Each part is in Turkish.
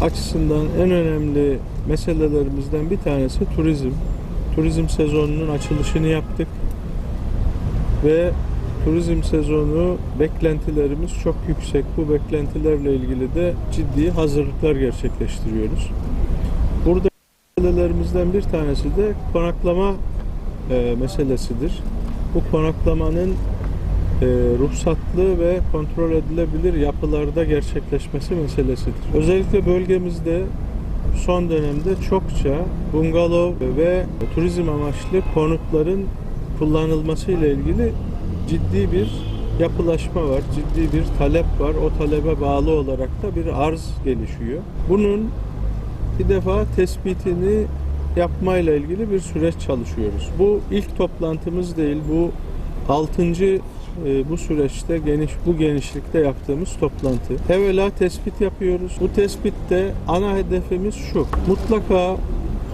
açısından en önemli meselelerimizden bir tanesi turizm. Turizm sezonunun açılışını yaptık ve turizm sezonu beklentilerimiz çok yüksek. Bu beklentilerle ilgili de ciddi hazırlıklar gerçekleştiriyoruz. Burada meselelerimizden bir tanesi de konaklama e, meselesidir. Bu konaklamanın e, ruhsatlı ve kontrol edilebilir yapılarda gerçekleşmesi meselesidir. Özellikle bölgemizde son dönemde çokça bungalov ve turizm amaçlı konutların kullanılması ile ilgili ciddi bir yapılaşma var, ciddi bir talep var. O talebe bağlı olarak da bir arz gelişiyor. Bunun bir defa tespitini yapmayla ilgili bir süreç çalışıyoruz. Bu ilk toplantımız değil, bu altıncı e, bu süreçte geniş bu genişlikte yaptığımız toplantı. Evvela tespit yapıyoruz. Bu tespitte ana hedefimiz şu. Mutlaka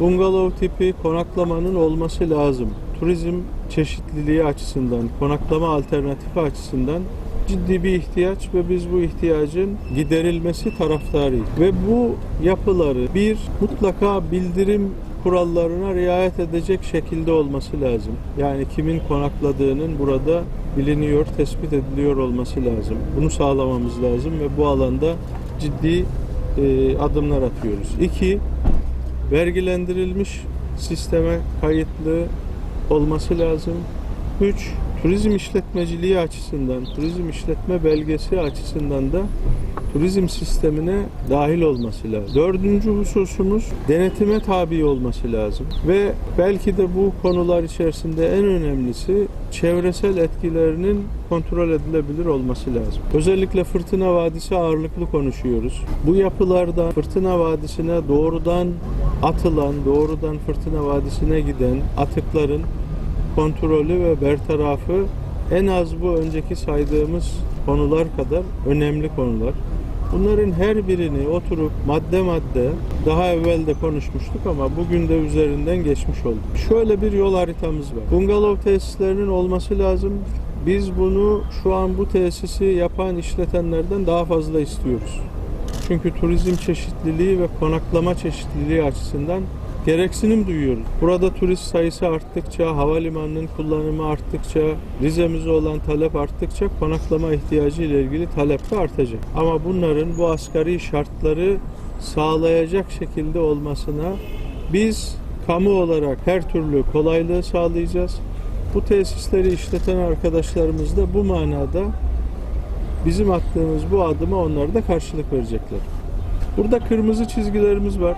bungalov tipi konaklamanın olması lazım. Turizm çeşitliliği açısından, konaklama alternatifi açısından ciddi bir ihtiyaç ve biz bu ihtiyacın giderilmesi taraftarıyız. Ve bu yapıları bir mutlaka bildirim kurallarına riayet edecek şekilde olması lazım. Yani kimin konakladığının burada biliniyor, tespit ediliyor olması lazım. Bunu sağlamamız lazım ve bu alanda ciddi e, adımlar atıyoruz. İki, vergilendirilmiş sisteme kayıtlı olması lazım. 3. Turizm işletmeciliği açısından, turizm işletme belgesi açısından da turizm sistemine dahil olması lazım. Dördüncü hususumuz denetime tabi olması lazım. Ve belki de bu konular içerisinde en önemlisi çevresel etkilerinin kontrol edilebilir olması lazım. Özellikle Fırtına Vadisi ağırlıklı konuşuyoruz. Bu yapılarda Fırtına Vadisi'ne doğrudan atılan, doğrudan Fırtına Vadisi'ne giden atıkların kontrolü ve bertarafı en az bu önceki saydığımız konular kadar önemli konular. Bunların her birini oturup madde madde daha evvel de konuşmuştuk ama bugün de üzerinden geçmiş olduk. Şöyle bir yol haritamız var. Bungalov tesislerinin olması lazım. Biz bunu şu an bu tesisi yapan işletenlerden daha fazla istiyoruz. Çünkü turizm çeşitliliği ve konaklama çeşitliliği açısından gereksinim duyuyoruz. Burada turist sayısı arttıkça, havalimanının kullanımı arttıkça, Rize'mize olan talep arttıkça konaklama ihtiyacı ile ilgili talep de artacak. Ama bunların bu asgari şartları sağlayacak şekilde olmasına biz kamu olarak her türlü kolaylığı sağlayacağız. Bu tesisleri işleten arkadaşlarımız da bu manada bizim attığımız bu adıma onlar da karşılık verecekler. Burada kırmızı çizgilerimiz var.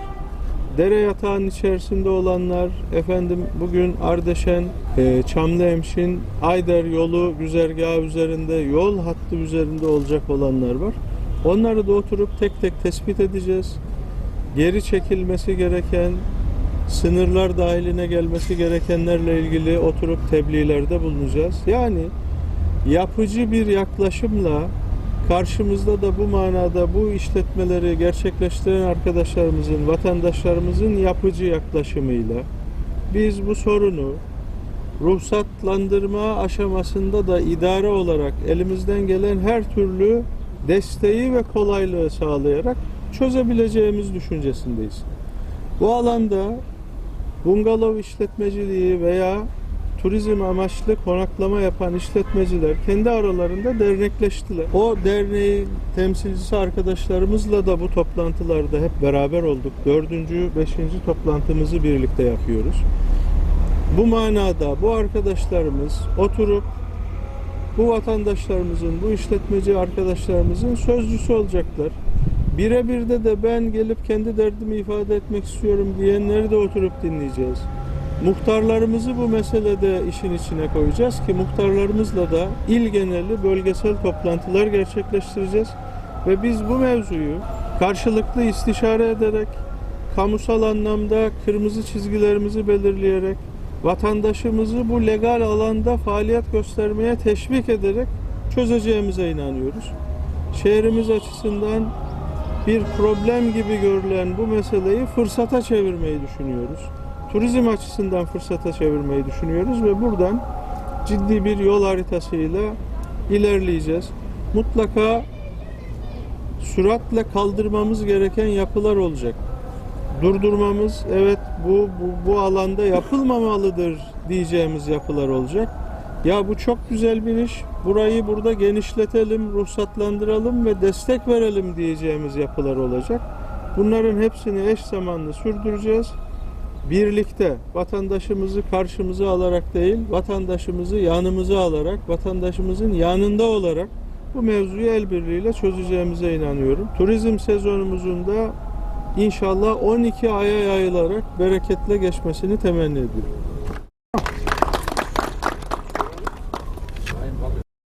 Dere yatağının içerisinde olanlar, efendim bugün Ardeşen, e, Çamlıhemşin, Ayder yolu güzergahı üzerinde, yol hattı üzerinde olacak olanlar var. Onları da oturup tek tek tespit edeceğiz. Geri çekilmesi gereken, sınırlar dahiline gelmesi gerekenlerle ilgili oturup tebliğlerde bulunacağız. Yani yapıcı bir yaklaşımla karşımızda da bu manada bu işletmeleri gerçekleştiren arkadaşlarımızın, vatandaşlarımızın yapıcı yaklaşımıyla biz bu sorunu ruhsatlandırma aşamasında da idare olarak elimizden gelen her türlü desteği ve kolaylığı sağlayarak çözebileceğimiz düşüncesindeyiz. Bu alanda bungalov işletmeciliği veya turizm amaçlı konaklama yapan işletmeciler kendi aralarında dernekleştiler. O derneğin temsilcisi arkadaşlarımızla da bu toplantılarda hep beraber olduk. Dördüncü, beşinci toplantımızı birlikte yapıyoruz. Bu manada bu arkadaşlarımız oturup bu vatandaşlarımızın, bu işletmeci arkadaşlarımızın sözcüsü olacaklar. Birebir de de ben gelip kendi derdimi ifade etmek istiyorum diyenleri de oturup dinleyeceğiz. Muhtarlarımızı bu meselede işin içine koyacağız ki muhtarlarımızla da il geneli bölgesel toplantılar gerçekleştireceğiz. Ve biz bu mevzuyu karşılıklı istişare ederek, kamusal anlamda kırmızı çizgilerimizi belirleyerek, vatandaşımızı bu legal alanda faaliyet göstermeye teşvik ederek çözeceğimize inanıyoruz. Şehrimiz açısından bir problem gibi görülen bu meseleyi fırsata çevirmeyi düşünüyoruz. Turizm açısından fırsata çevirmeyi düşünüyoruz ve buradan ciddi bir yol haritasıyla ilerleyeceğiz. Mutlaka süratle kaldırmamız gereken yapılar olacak. Durdurmamız evet bu, bu bu alanda yapılmamalıdır diyeceğimiz yapılar olacak. Ya bu çok güzel bir iş. Burayı burada genişletelim, ruhsatlandıralım ve destek verelim diyeceğimiz yapılar olacak. Bunların hepsini eş zamanlı sürdüreceğiz. Birlikte vatandaşımızı karşımıza alarak değil, vatandaşımızı yanımıza alarak, vatandaşımızın yanında olarak bu mevzuyu el birliğiyle çözeceğimize inanıyorum. Turizm sezonumuzun da inşallah 12 aya yayılarak bereketle geçmesini temenni ediyorum.